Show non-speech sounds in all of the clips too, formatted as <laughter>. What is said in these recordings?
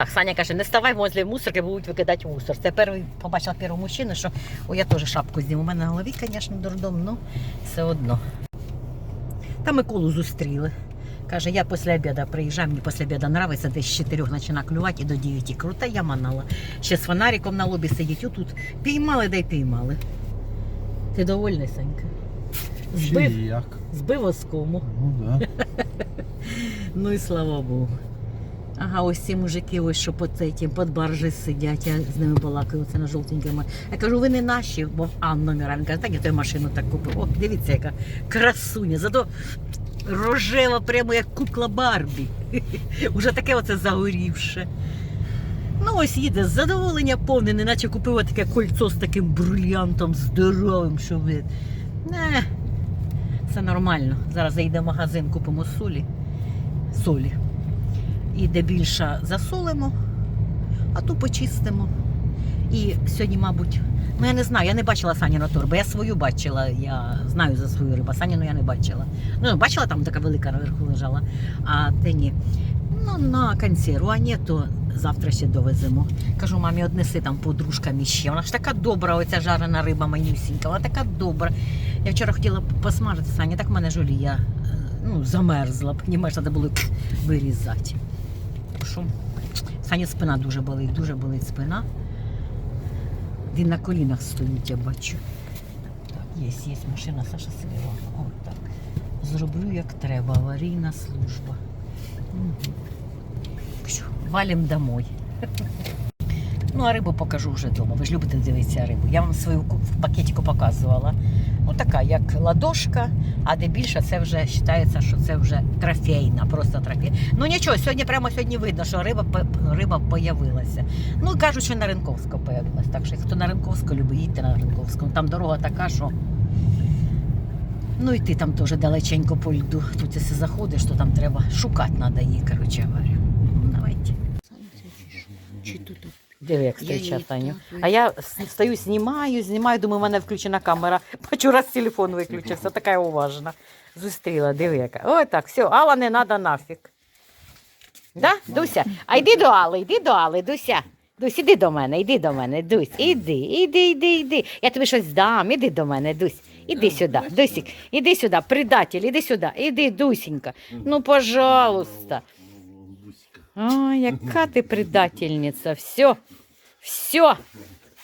Так, Саня каже, не ставай возле мусорки, будуть викидати мусор. Це перший побачила першого мужчину, що о, я теж шапку зніму. У мене на голові, звісно, дурдом, ну все одно. Та Миколу зустріли. Каже, я після обіду приїжджаю, мені після обіду подобається, десь з 4 починає клювати і до 9. Крута я манала. Ще з фонариком на лобі сидіть. Отут піймали, да й піймали. Ти довольний, Санька? Збив, як. збив оскому. Ну да. Ну і слава Богу. Ага, ось ці мужики, ось що під цим, під баржі сидять, я з ними балакаю, це на жовтенькому. Я кажу, ви не наші, бо в Ан номера. Він каже, так я ту машину так купив. О, дивіться, яка красуня. Зато рожева, прямо як кукла Барбі. <laughs> Уже таке оце загорівше. Ну, ось їде з задоволення повне, неначе купила таке кольцо з таким брильянтом здоровим, що ви. Не, це нормально. Зараз заїде в магазин, купимо солі. Солі. І де більше засолимо, а ту почистимо. І сьогодні, мабуть, ну я не знаю, я не бачила Саніна торби. Я свою бачила, я знаю за свою рибу, Саніну я не бачила. Ну, бачила, там така велика наверху лежала, а те ні. Ну, на консерву, а ні, то завтра ще довеземо. Кажу, мамі, однеси там подружкам іще. Вона ж така добра, оця жарена риба манюсінька, вона така добра. Я вчора хотіла посмажити Сані, так мене жолія е, ну, замерзла, понімаєш, треба було вирізати. Що? Сані спина дуже болить, дуже болить спина. Він на колінах стоїть, я бачу. Так, є, є машина Саша Силова. О, так. Зроблю як треба, аварійна служба. Угу. Валім домой. Ну, а рибу покажу вже вдома. Ви ж любите дивитися рибу. Я вам свою в пакетику показувала. Ну, така, як ладошка, а де більше це вже вважається, що це вже трофейна, просто трофей. Ну нічого, сьогодні прямо сьогодні видно, що риба риба появилася. Ну кажуть, що на Ринковську появилася. Так що хто на Ринковську любить, їдьте на Ринковську. Там дорога така, що. Ну і ти там теж далеченько по льду. Тут якщо заходиш, то там треба шукати треба її, коротше. Ну, Давайте. Чи тут? Диви, як Я стоїть так А я с- стою, знімаю, знімаю, думаю, у мене включена камера. <laughs> Бачу, раз телефон виключився, така я уважна. Зустріла, диви яка. Ой, так, все, Алла не треба нафіг. Да, Дуся? А йди до Алли, йди до Алли, Дуся. Дусь, іди до мене, іди до мене, Дусь, іди, іди, іди, іди. Я тобі щось дам, іди до мене, Дусь. Іди сюди, Дусік, іди сюди, предатель, іди сюди, іди, Дусінька. Ну, пожалуйста. Ой, яка ти предательниця. Все, все.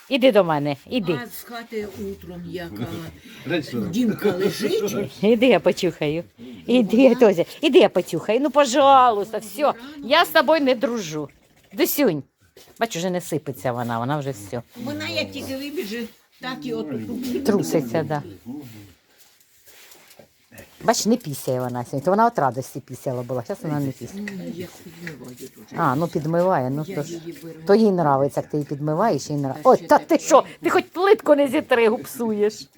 Іди до мене, іди. А з хати утром яка дімка лежить. Іди я почухаю. Іди, Тозя, іди я почухаю. Ну, пожалуйста, все. Я з тобою не дружу. Досюнь. Бачу, вже не сипеться вона, вона вже все. Вона як тільки вибіже, так і отут. Труситься, да. Бач, не пісяє вона сьогодні. То вона от радості пісяла була, зараз вона не пісяє. Я підмиваю дуже. А, ну підмиває, ну то ж. То їй нравиться, як ти її підмиваєш, їй нравиться. Ой, та ти що? Ти хоч плитку не зітригу псуєш.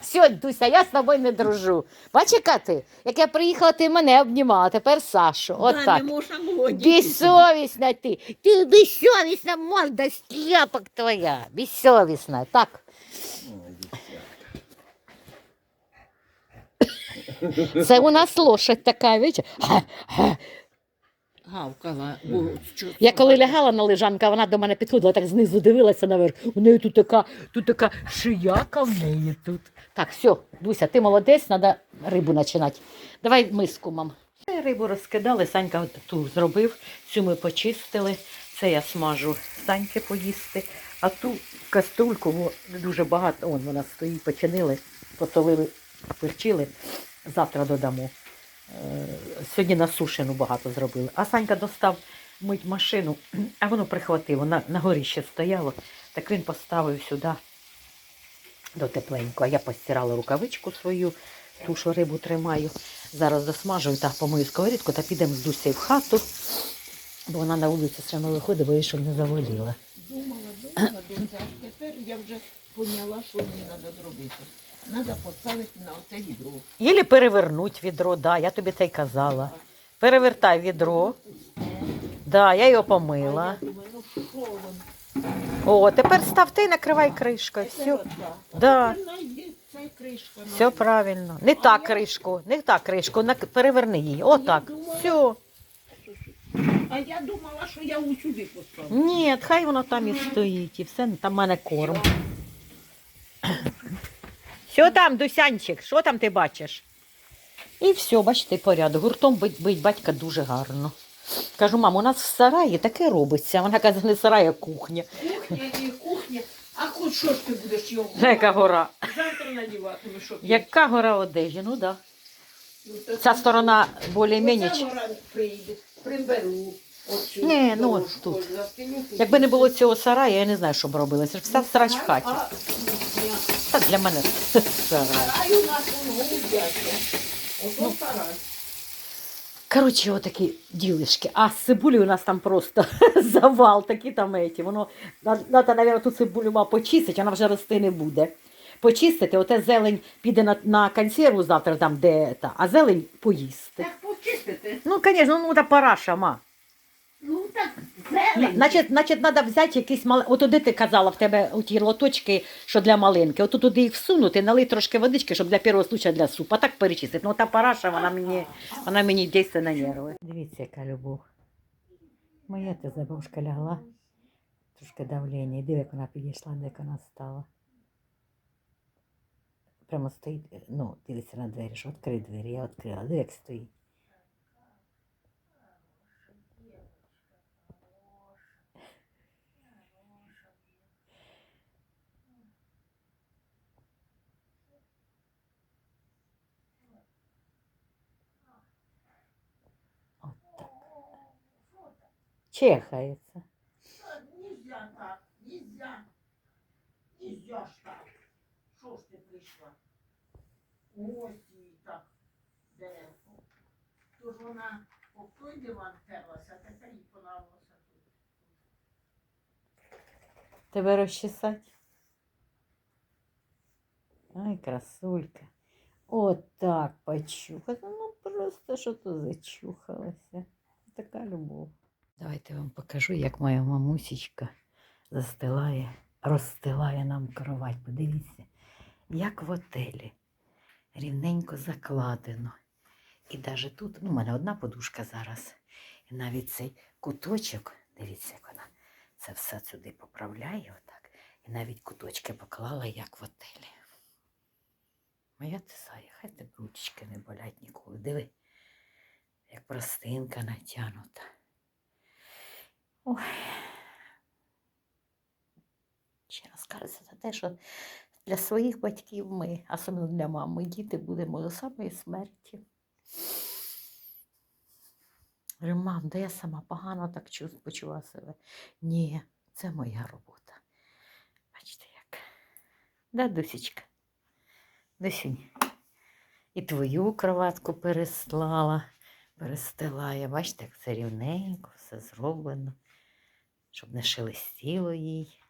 Все, Дуся, я з тобою не дружу. Бач, яка ти? Як я приїхала, ти мене обнімала, тепер Сашу. От так. Безсовісна ти. Ти безсовісна морда стряпок твоя. Безсовісна. Так. Це у нас лошадь така, бачиш? Гавкала. Я коли лягала на лежанку, вона до мене підходила, так знизу дивилася наверх. У неї тут така, тут така шияка в неї тут. Так, все, Дуся, ти молодець, треба рибу починати. Давай миску, мам. Рибу розкидали, Санька ту зробив, цю ми почистили. Це я смажу Саньки поїсти. А ту каструльку дуже багато, он вона стоїть, починили, посолили, перчили. Завтра додамо. Е, Сьогодні на сушену багато зробили. А Санька достав мить машину, <clears throat> а воно прихватило, на, на горі ще стояло. Так він поставив сюди до тепленько. А я постирала рукавичку свою, ту, що рибу тримаю. Зараз досмажую та помию сковорідку та підемо з Дусею в хату, бо вона на вулицю все одно виходить, бо її щоб не заваліла. Думала, думала, думала. А тепер я вже поняла, що мені треба зробити. Треба поставити на оце відро. Ілі перевернуть відро, да, я тобі це й казала. Перевертай відро. Да, я його помила. Ну? О, тепер став ти і накривай кришкою. Все. Да. Все правильно. Не так кришку, не так кришку, нак- переверни її. Отак. Все. А я думала, що я усюди поставлю. Ні, хай воно там і стоїть, і все, там в мене корм. Що там, Дусянчик, що там ти бачиш? І все, бачите, порядок. Гуртом бить, бить батька дуже гарно. Кажу, мам, у нас в сараї таке робиться. Вона каже, не сарай, а кухня. Кухня і кухня. А хоч що ж ти будеш його? Яка гора? Завтра надіватимеш, що ти? Яка гора одежі? Ну так. Да. Ну, то Ця це- сторона більш-менш. Оця гора прийде, приберу. Оцю Ні, ну, от дорожку, тут. застелю тут. Якби не було цього сараю, я не знаю, що б ж вся срач в хаті. А, ні. Та для мене сарай. Сарай у нас он голубятня. Ото сарай. Коротше, отакі ділишки. А з цибулі у нас там просто <laughs> завал, такі там еті. Воно треба, мабуть, ту цибулю почистити, вона вже рости не буде. Почистити, оте зелень піде на, на консерву завтра, там, де та, а зелень поїсти. Так почистити. Ну, звісно, ну та параша, ма. Ну так, зелень. Значить, значить, треба взяти якийсь мал... От туди ти казала в тебе у ті лоточки, що для малинки. От туди їх всунути, налити трошки водички, щоб для першого случая для супа. А так перечистити. Ну та параша, вона мені, вона мені дійсно на нерви. Дивіться, яка любов. Моя ти забушка лягла. Трошки давлення. І диви, як вона підійшла, де вона стала. Прямо стоїть, ну, дивиться на двері, що відкрий двері, я відкрила. Диви, як стоїть. Чехається. Нельзя так, нельзя. Нельзя ж так. Що ж ти прийшла? Ось і так деревко. Тож вона об той диван терлася, а тепер їй понравилося тут. Тебе розчесать? Ай, красулька. От так почухати. Ну просто що то зачухалася. Така любов. Давайте вам покажу, як моя мамусечка застилає, розстилає нам кровать. Подивіться, як в отелі. Рівненько закладено. І навіть тут, ну, у мене одна подушка зараз. І навіть цей куточок, дивіться, як вона це все сюди поправляє отак. І навіть куточки поклала, як в отелі. Моя тесая, хай тебе ручки не болять ніколи. Диви, як простинка натягнута. Ой. Ще раз кажеться за те, що для своїх батьків ми, особливо для мами, діти будемо до самої смерті. Говорю, мам, да я сама погано так чу- почула себе. Ні, це моя робота. Бачите, як. Да, Дусічка? Дусінь. І твою кроватку переслала, перестилає. Бачите, як це рівненько, все зроблено, щоб не шелестіло їй.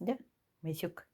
Да, Мисюк?